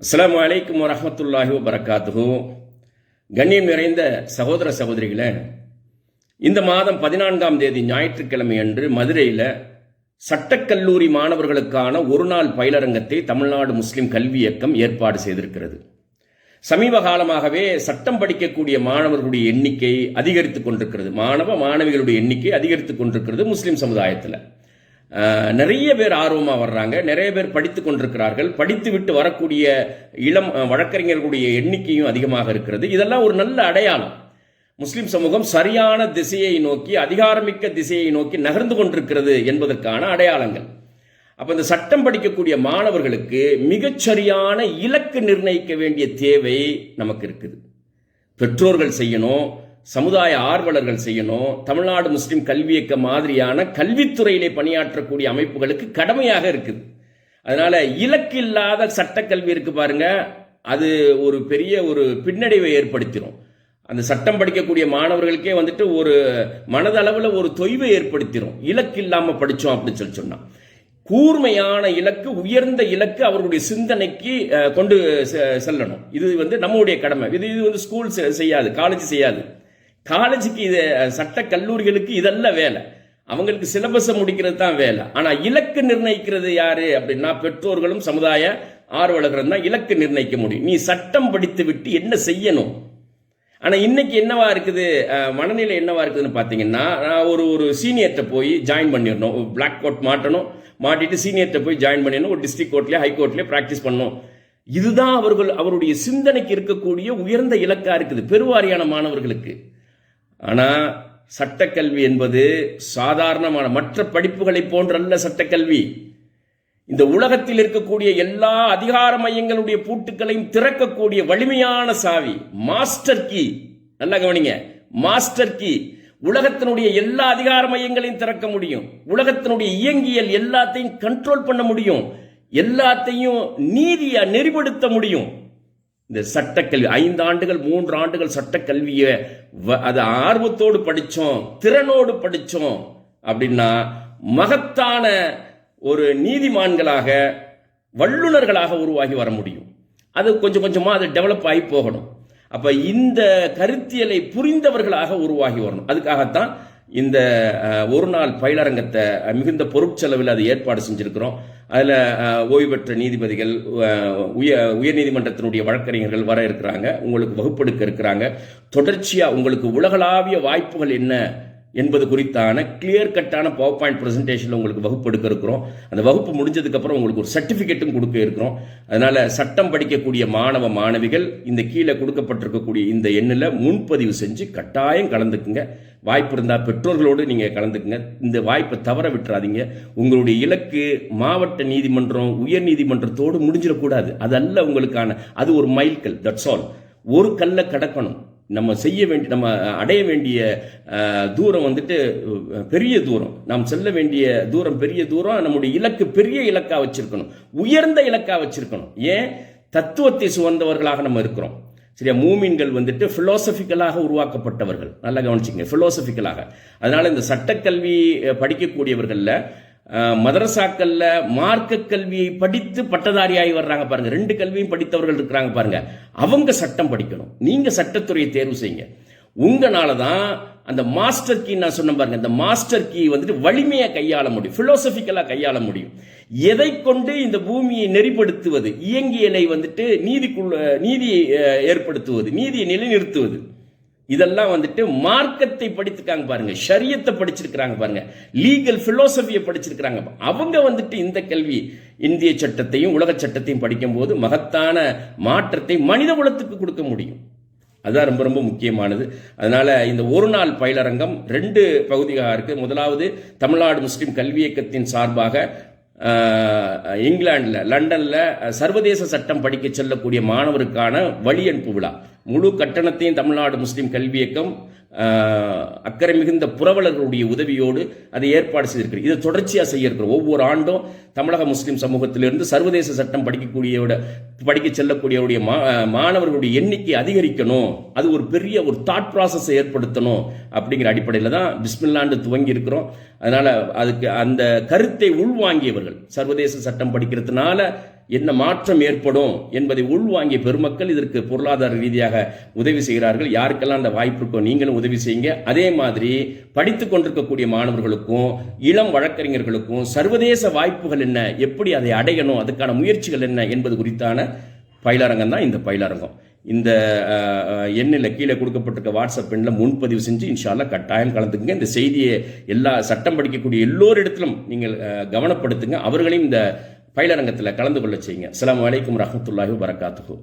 அஸ்லாம் அலைக்கும் வரமத்துல்லாஹி வபரகாத்துஹு. கண்ணியம் நிறைந்த சகோதர சகோதரிகளை இந்த மாதம் பதினான்காம் தேதி ஞாயிற்றுக்கிழமை அன்று மதுரையில் சட்டக்கல்லூரி மாணவர்களுக்கான ஒரு நாள் பயிலரங்கத்தை தமிழ்நாடு முஸ்லிம் கல்வி இயக்கம் ஏற்பாடு செய்திருக்கிறது. சமீப காலமாகவே சட்டம் படிக்கக்கூடிய மாணவர்களுடைய எண்ணிக்கை அதிகரித்துக் கொண்டிருக்கிறது. மாணவ மாணவிகளுடைய எண்ணிக்கை அதிகரித்துக் கொண்டிருக்கிறது முஸ்லிம் சமுதாயத்தில். நிறைய பேர் ஆர்வமாக வர்றாங்க. நிறைய பேர் படித்து கொண்டிருக்கிறார்கள். படித்து விட்டு வரக்கூடிய இளம் வழக்கறிஞர்களுடைய எண்ணிக்கையும் அதிகமாக இருக்கிறது. இதெல்லாம் ஒரு நல்ல அடையாளம். முஸ்லிம் சமூகம் சரியான திசையை நோக்கி அதிகாரமிக்க திசையை நோக்கி நகர்ந்து கொண்டிருக்கிறது என்பதற்கான அடையாளங்கள். அப்போ இந்த சட்டம் படிக்கக்கூடிய மாணவர்களுக்கு மிகச்சரியான இலக்கு நிர்ணயிக்க வேண்டிய தேவை நமக்கு இருக்குது. பெற்றோர்கள் செய்யணும் சமுதாய ஆர்வலர்கள் செய்யணும். தமிழ்நாடு முஸ்லீம் கல்வி இயக்க மாதிரியான கல்வித்துறையிலே பணியாற்றக்கூடிய அமைப்புகளுக்கு கடமையாக இருக்குது. அதனால இலக்கு இல்லாத சட்டக்கல்வி இருக்கு பாருங்க. அது ஒரு பெரிய ஒரு பின்னடைவை ஏற்படுத்திடும் அந்த சட்டம் படிக்கக்கூடிய மாணவர்களுக்கே வந்துட்டு ஒரு மனதளவில் ஒரு தொய்வை ஏற்படுத்திடும் இலக்கு இல்லாமல் படித்தோம் அப்படின்னு சொல்லி சொன்னால் கூர்மையான இலக்கு உயர்ந்த இலக்கு அவர்களுடைய சிந்தனைக்கு கொண்டு செ- செல்லணும். இது வந்து நம்முடைய கடமை. இது இது வந்து ஸ்கூல் செய்யாது காலேஜ் செய்யாது. காலேஜுக்கு இது சட்ட கல்லூரிகளுக்கு இதல்ல வேலை. அவங்களுக்கு சிலபஸை முடிக்கிறது தான் வேலை. ஆனால் இலக்கு நிர்ணயிக்கிறது யாரு அப்படின்னா பெற்றோர்களும் சமுதாய ஆர்வலர்களும் தான் இலக்கு நிர்ணயிக்க முடியும். நீ சட்டம் படித்து விட்டு என்ன செய்யணும்? ஆனால் இன்னைக்கு என்னவா இருக்குது மனநிலை என்னவா இருக்குதுன்னு பார்த்தீங்கன்னா நான் ஒரு ஒரு சீனியர்கிட்ட போய் ஜாயின் பண்ணிடணும். பிளாக் கோட் மாட்டணும். மாட்டிட்டு சீனியர்கிட்ட போய் ஜாயின் பண்ணிடணும். ஒரு டிஸ்ட்ரிக்ட் கோர்ட்லேயே ஹை கோர்ட்லேயே ப்ராக்டிஸ் பண்ணணும். இதுதான் அவர்கள் அவருடைய சிந்தனைக்கு இருக்கக்கூடிய உயர்ந்த இலக்காக இருக்குது. பெருவாரியான மாணவர்களுக்கு. ஆனால் சட்டக்கல்வி என்பது சாதாரணமான மற்ற படிப்புகளை போன்றல்ல சட்டக்கல்வி. இந்த உலகத்தில் இருக்கக்கூடிய எல்லா அதிகார மையங்களுடைய பூட்டுக்களையும் திறக்கக்கூடிய வலிமையான சாவி மாஸ்டர் கீ நல்லா கவனிங்க மாஸ்டர் கீ உலகத்தினுடைய எல்லா அதிகார மையங்களையும் திறக்க முடியும். உலகத்தினுடைய இயங்கியல் எல்லாத்தையும் கண்ட்ரோல் பண்ண முடியும். எல்லாத்தையும் நீதியா நெறிப்படுத்த முடியும். இந்த சட்டக்கல்வி ஐந்து ஆண்டுகள் மூன்று ஆண்டுகள் சட்டக்கல்வியை வ- அதை ஆர்வத்தோடு படித்தோம் திறனோடு படித்தோம் அப்படின்னா மகத்தான ஒரு நீதிமான்களாக வல்லுனர்களாக உருவாகி வர முடியும். அது கொஞ்சம் கொஞ்சமாக அது டெவலப் ஆகி போகணும். அப்போ இந்த கருத்தியலை புரிந்தவர்களாக உருவாகி வரணும். அதுக்காகத்தான் இந்த ஒரு நாள் பயிலரங்கத்தை மிகுந்த பொருட்செலவில் அதை ஏற்பாடு செஞ்சுருக்கிறோம். அதில் ஓய்வு பெற்ற நீதிபதிகள் உய உயர்நீதிமன்றத்தினுடைய வழக்கறிஞர்கள் வர இருக்கிறாங்க. உங்களுக்கு வகுப்பெடுக்க இருக்கிறாங்க. தொடர்ச்சியாக உங்களுக்கு உலகளாவிய வாய்ப்புகள் என்ன? என்பது குறித்தான கிளியர் கட்டான பவர் பாயிண்ட் ப்ரெசன்டேஷனில் உங்களுக்கு வகுப்பு எடுக்க இருக்கிறோம். அந்த வகுப்பு முடிஞ்சதுக்கப்புறம் உங்களுக்கு ஒரு சர்டிஃபிகேட்டும் கொடுக்க இருக்கிறோம். அதனால் சட்டம் படிக்கக்கூடிய மாணவ மாணவிகள் இந்த கீழே கொடுக்கப்பட்டிருக்கக்கூடிய இந்த எண்ணில் முன்பதிவு செஞ்சு கட்டாயம் கலந்துக்குங்க. வாய்ப்பு இருந்தால் பெற்றோர்களோடு நீங்கள் கலந்துக்குங்க. இந்த வாய்ப்பை தவற விட்டுறாதீங்க. உங்களுடைய இலக்கு மாவட்ட நீதிமன்றம் உயர் நீதிமன்றத்தோடு முடிஞ்சிடக்கூடாது. அது அல்ல உங்களுக்கான அது ஒரு மைல்கல் தட்ஸ் ஆல் ஒரு கல்லை கடக்கணும். நம்ம செய்ய வேண்டிய நம்ம அடைய வேண்டிய தூரம் வந்துட்டு பெரிய தூரம். நாம் செல்ல வேண்டிய தூரம் பெரிய தூரம் நம்முடைய இலக்கு பெரிய இலக்கா வச்சிருக்கணும். உயர்ந்த இலக்காக வச்சிருக்கணும். ஏன்? தத்துவத்தை சுவந்தவர்களாக நம்ம இருக்கிறோம். சரியா? மூமின்கள் வந்துட்டு ஃபிலோசபிக்கலாக உருவாக்கப்பட்டவர்கள். நல்லா கவனிச்சிங்க ஃபிலோசபிக்கலாக அதனால இந்த சட்டக்கல்வி படிக்கக்கூடியவர்களில் மதரசாக்கள்ல மார்க்க கல்வியை படித்து பட்டதாரியாகி வர்றாங்க பாருங்க. ரெண்டு கல்வியும் படித்தவர்கள் இருக்கிறாங்க பாருங்க. அவங்க சட்டம் படிக்கணும். நீங்க சட்டத்துறையை தேர்வு செய்யுங்க. உங்களால தான் அந்த மாஸ்டர் கீ நான் சொன்ன பாருங்க. இந்த மாஸ்டர் கீ வந்துட்டு வலிமையா கையாள முடியும். பிலோசபிக்கலா கையாள முடியும். எதை கொண்டு இந்த பூமியை நெறிப்படுத்துவது? இயங்கியலை வந்துட்டு நீதிக்குள்ள நீதியை ஏற்படுத்துவது? நீதியை நிலைநிறுத்துவது? இதெல்லாம் வந்துட்டு மார்க்கத்தை படித்துக்காங்க பாருங்க ஷரியத்தை படிச்சிருக்கிறாங்க பாருங்க லீகல் பிலோசபியை படிச்சிருக்கிறாங்க. அவங்க வந்துட்டு இந்த கல்வி இந்திய சட்டத்தையும் உலக சட்டத்தையும் படிக்கும் போது மகத்தான மாற்றத்தை மனித குலத்துக்கு கொடுக்க முடியும். அதுதான் ரொம்ப ரொம்ப முக்கியமானது. அதனால இந்த ஒரு நாள் பயிலரங்கம் ரெண்டு பகுதியாக இருக்கு. முதலாவது தமிழ்நாடு முஸ்லீம் கல்வி இயக்கத்தின் சார்பாக இங்கிலாண்டில் லண்டனில் சர்வதேச சட்டம் படிக்க செல்லக்கூடிய மாணவருக்கான வழி அனுப்பு விழா. முழு கட்டணத்தையும் தமிழ்நாடு முஸ்லீம் கல்வி இயக்கம் அக்கறை மிகுந்த புரவலர்களுடைய உதவியோடு அதை ஏற்பாடு செய்திருக்கிறது. இதை தொடர்ச்சியாக செய்ய இருக்கிறோம் ஒவ்வொரு ஆண்டும் தமிழக முஸ்லீம் சமூகத்திலிருந்து சர்வதேச சட்டம் படிக்கக்கூடியவோட படிக்க செல்லக்கூடியவருடைய மா- மாணவர்களுடைய எண்ணிக்கை அதிகரிக்கணும். அது ஒரு பெரிய ஒரு தாட் ப்ராசஸை ஏற்படுத்தணும் அப்படிங்கிற அடிப்படையில் தான் பிஸ்மில்லாண்டு துவங்கி இருக்கிறோம் அதனால் அதுக்கு அந்த கருத்தை உள்வாங்கியவர்கள் சர்வதேச சட்டம் படிக்கிறதுனால என்ன மாற்றம் ஏற்படும் என்பதை உள்வாங்கிய பெருமக்கள் இதற்கு பொருளாதார ரீதியாக உதவி செய்கிறார்கள். யாருக்கெல்லாம் அந்த வாய்ப்பு இருக்கோ நீங்களும் உதவி செய்யுங்க. அதே மாதிரி படித்து கொண்டிருக்கக்கூடிய மாணவர்களுக்கும் இளம் வழக்கறிஞர்களுக்கும் சர்வதேச வாய்ப்புகள் என்ன? எப்படி அதை அடையணும்? அதுக்கான முயற்சிகள் என்ன? என்பது குறித்தான பயிலரங்கம் தான் இந்த பயிலரங்கம். இந்த எண்ணில் கீழே கொடுக்கப்பட்டிருக்க வாட்ஸ்அப் எண்ணில் முன்பதிவு செஞ்சு இன்ஷால்லா கட்டாயம் கலந்துக்குங்க. இந்த செய்தியை எல்லா சட்டம் படிக்கக்கூடிய எல்லோரிடத்திலும் நீங்கள் கவனப்படுத்துங்க. அவர்களையும் இந்த பயிலரங்கத்தில் கலந்து கொள்ள செய்யுங்க. அலாம் வலைக்கம் ரஹமத்துல்லாஹி வரகாத்துஹு